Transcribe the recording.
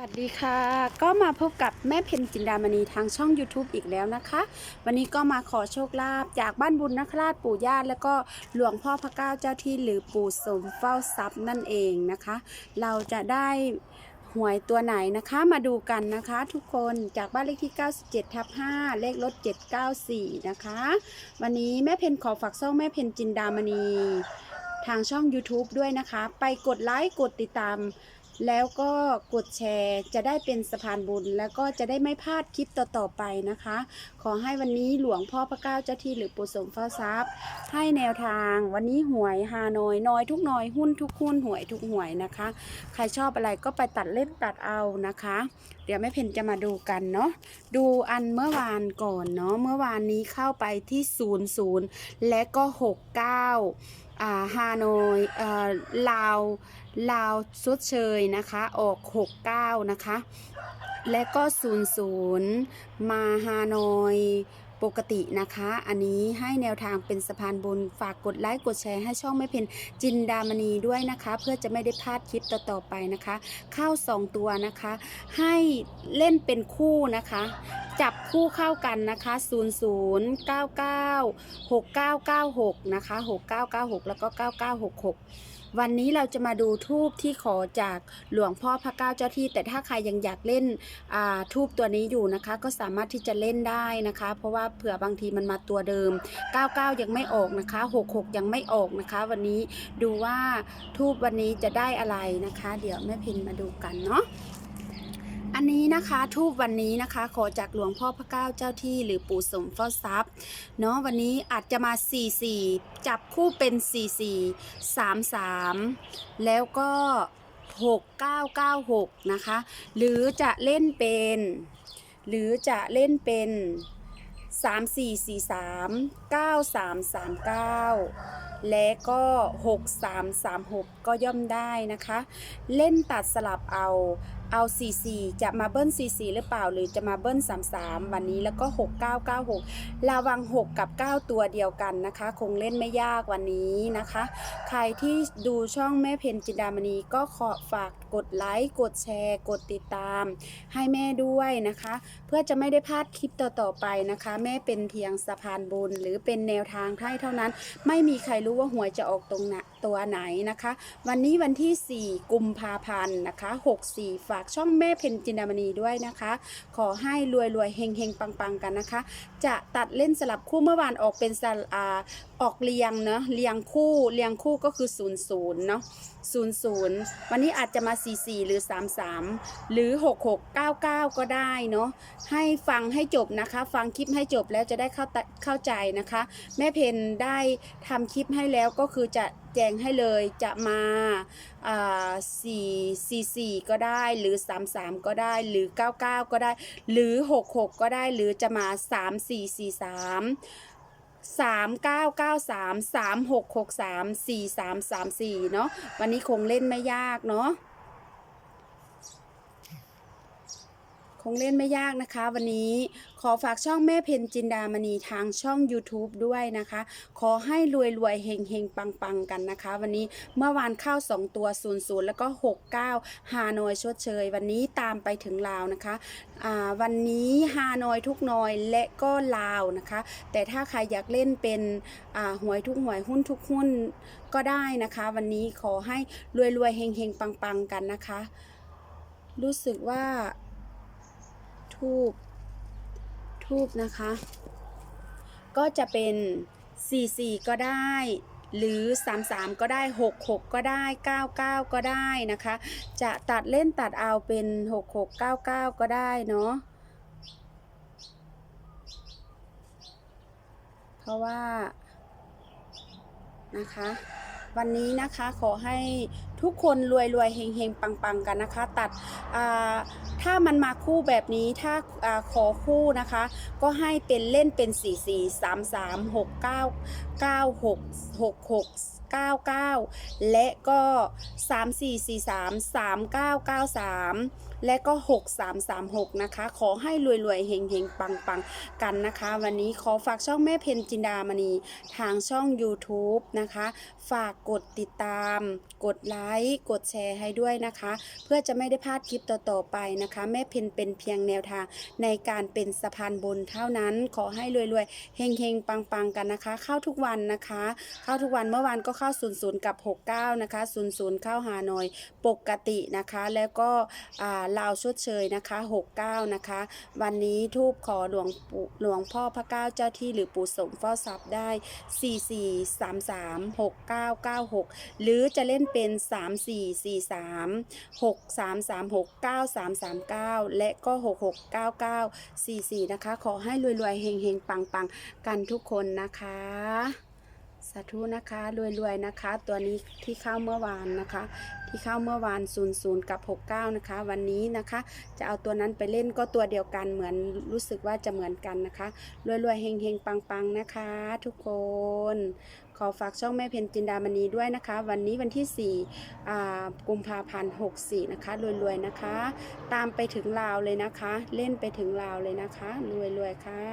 สวัสดีค่ะ ก็มาพบกับแม่เพนจินดามณีทางช่อง YouTube อีกแล้วนะคะ วันนี้ก็มาขอโชคลาภจากบ้านบุญนคราชปู่ย่าแล้วก็หลวงพ่อพระเก้าเจ้าที่หรือปู่สมเฝ้าทรัพย์นั่นเองนะคะ เราจะได้หวยตัวไหนนะคะมาดูกันนะคะทุกคนจากบ้านเลขที่ 97ทับ5เลขรถ 794 นะคะ วันนี้แม่เพนขอฝากช่องแม่เพนจินดามณีทางช่อง YouTube ด้วยนะคะ ไปกดไลค์กดติดตาม แล้วก็กดแชร์จะได้เป็นสะพานบุญ แล้วก็จะได้ไม่พลาดคลิปต่อๆไปนะคะ ขอให้วันนี้หลวงพ่อพระเก้าเจ้าที่หรือปู่สมเฝ้าทรัพย์ ให้แนวทางวันนี้หวยฮานอยน้อยทุกน้อยหุ้นทุกหุ้นหวยทุกหวยนะคะ ใครชอบอะไรก็ไปตัดเล่นตัดเอานะคะ เดี๋ยวแม่เพนจะมาดูกันเนาะดูอันเมื่อวานก่อนเนาะเมื่อวานนี้เข้าไปที่ 00 และก็ 69อ่า ฮานอยลาวลาวชดเชยนะคะออก 69 นะคะ และก็ 00 มาฮานอย ปกตินะคะ อันนี้ให้แนวทางเป็นสะพานบุญฝากกดไลค์กดแชร์ให้ช่องไม่เพนจินดามณีด้วยนะคะ เพื่อจะไม่ได้พลาดคลิปต่อๆไปนะคะ เข้า 2 ตัวนะคะ ให้เล่นเป็นคู่นะคะ จับคู่เข้ากันนะคะ 0 0 9 9 6 9 9 6 นะคะ 6 9 9 6 แล้วก็ 9 9 6 6 วันนี้เราจะมาดูทูบที่ขอจากหลวงพ่อพระเก้าเจ้าที่ แต่ถ้าใครยังอยากเล่นทูบตัวนี้อยู่นะคะ ก็สามารถที่จะเล่นได้นะคะ เพราะว่าเผื่อบางทีมันมาตัวเดิม 99 ยังไม่ออกนะคะ 66 ยังไม่ออกนะคะ วันนี้ดูว่าทูบวันนี้จะได้อะไรนะคะ เดี๋ยวแม่พินมาดูกันเนาะ อันนี้นะคะทูบวันนี้นะคะ ขอจากหลวงพ่อพระเก้าเจ้าที่หรือปู่สมเฝ้าทรัพย์เนาะวันนี้อาจจะมา 44 จับคู่เป็น 44 33 แล้วก็ 6996 นะคะ หรือจะเล่นเป็น หรือจะเล่นเป็น 3443 9339 และก็ 6336 ก็ย่อมได้นะคะ เล่นตัดสลับเอา เอา 44 จะมาเบิ้ล 44 หรือเปล่า หรือจะมาเบิ้ล 33 วันนี้แล้วก็ 6996 ระวัง 6 กับ 9 ตัวเดียวกันนะคะ คงเล่นไม่ยากวันนี้นะคะ ใครที่ดูช่องแม่เพนจินดามณีก็ขอฝากกดไลค์ กดแชร์ กดติดตาม ให้แม่ด้วยนะคะ เพื่อจะไม่ได้พลาดคลิปต่อๆไปนะคะ แม่เป็นเพียงสะพานบุญ หรือเป็นแนวทางให้เท่านั้น ไม่มีใครรู้ว่าหวยจะออกตรงตัวไหนนะคะ วันนี้วันที่ 4 กุมภาพันธ์นะคะ 64ฝากช่องแม่เพนจินดามณีด้วยนะคะ ขอให้รวยรวยๆเฮงเฮงปังปังๆกันนะคะ จะตัดเล่นสลับคู่เมื่อวานออกเป็นสลอ่าออกเรียงเนาะเรียงคู่เรียงคู่ก็คือ0 0เนาะ00วันนี้อาจจะมา 44 หรือ 33 หรือ 6699 ก็ได้เนาะให้ฟังให้จบนะคะ ฟังคลิปให้จบแล้วจะได้เข้าเข้าใจนะคะ แม่เพนได้ทำคลิปให้แล้วก็คือจะ จงให้เลยจะมาอ่า4 4 4ก็ได้หรือ33ก็ได้หรือ99ก็ได้ หรือ66ก็ได้หรือจะมา3 4 4 3 3 9 9 3 3 6 6 3 4 3 3 4เนาะวันนี้คงเล่นไม่ยากเนาะ งเล่นไม่ยากนะคะ วันนี้ขอฝากช่องแม่เพนจินดามณีทางช่อง YouTube ด้วยนะคะ ขอให้รวยรวยเฮงเฮงปังปังกันนะคะ วันนี้เมื่อวานเข้า 2 ตัว 0 0 แล้วก็ 69 ฮานอยชดเชย วันนี้ตามไปถึงลาวนะคะวันนี้ฮานอยทุกนอยและก็ลาวนะคะ แต่ถ้าใครอยากเล่นเป็นหวยทุกหวยหุ้นทุกหุ้นก็ได้นะคะ วันนี้ขอให้รวยรวยเฮงเฮงปังปังกันนะคะ รู้สึกว่า ทูบทูบนะคะ ก็จะเป็น 44 ก็ได้ หรือ 33 ก็ได้ 66 ก็ได้ 99 ก็ได้นะคะ จะตัดเล่นตัดเอาเป็น 66 99 ก็ได้เนาะเพราะว่านะคะ วันนี้นะคะขอให้ทุกคนรวยรวยเฮงเฮงปังปังกันนะคะ ตัดถ้ามันมาคู่แบบนี้ถ้าอาขอคู่นะคะ ก็ให้เป็นเล่นเป็น 4 4 3 3 6 9 9 6 6 6 99 และก็ 3443 3993 และก็ 6336 นะคะ ขอให้รวยๆเฮงๆ ปังๆ กันนะคะ วันนี้ขอฝากช่องแม่เพนจินดามณี ทางช่อง YouTube นะคะ ฝากกดติดตาม กดไลค์ กดแชร์ให้ด้วยนะคะ เพื่อจะไม่ได้พลาดคลิปต่อๆไปนะคะ แม่เพนเป็นเพียงแนวทางในการเป็นสะพานบุญเท่านั้น ขอให้รวยๆเฮงๆ ปังๆกันนะคะ เข้าทุกวันนะคะ เข้าทุกวันเมื่อวานก็เข้า 00 กับ 69 นะคะ 00 เข้าหาหน่อยปกตินะคะ แล้วก็ลาวชดเชยนะคะ 69 นะคะ วันนี้ทูบขอหลวงปู่หลวงพ่อพระเก้าเจ้าที่หรือปู่สมเฝ้าทรัพย์ได้ 44 33 69 96 หรือจะเล่นเป็น34 43 6 3 3 6 9 3 3 9และก็66 99 44นะคะ ขอให้รวยๆเฮงๆ ปังๆ กันทุกคนนะคะสาธุนะคะรวยๆนะคะ ตัวนี้ที่เข้าเมื่อวานนะคะ ที่เข้าเมื่อวาน 00 กับ 69 นะคะ วันนี้นะคะ จะเอาตัวนั้นไปเล่นก็ตัวเดียวกันเหมือนรู้สึกว่าจะเหมือนกันนะคะรวยๆเฮงๆปังๆนะคะ ทุกคน ขอฝากช่องแม่เพนจินดามณีด้วยนะคะ วันนี้วันที่4อ่ากุมภาพันธ์ 64 นะคะ รวยๆ นะคะ ตามไปถึงลาวเลยนะคะ เล่นไปถึงลาวเลยนะคะ รวยๆ ค่ะ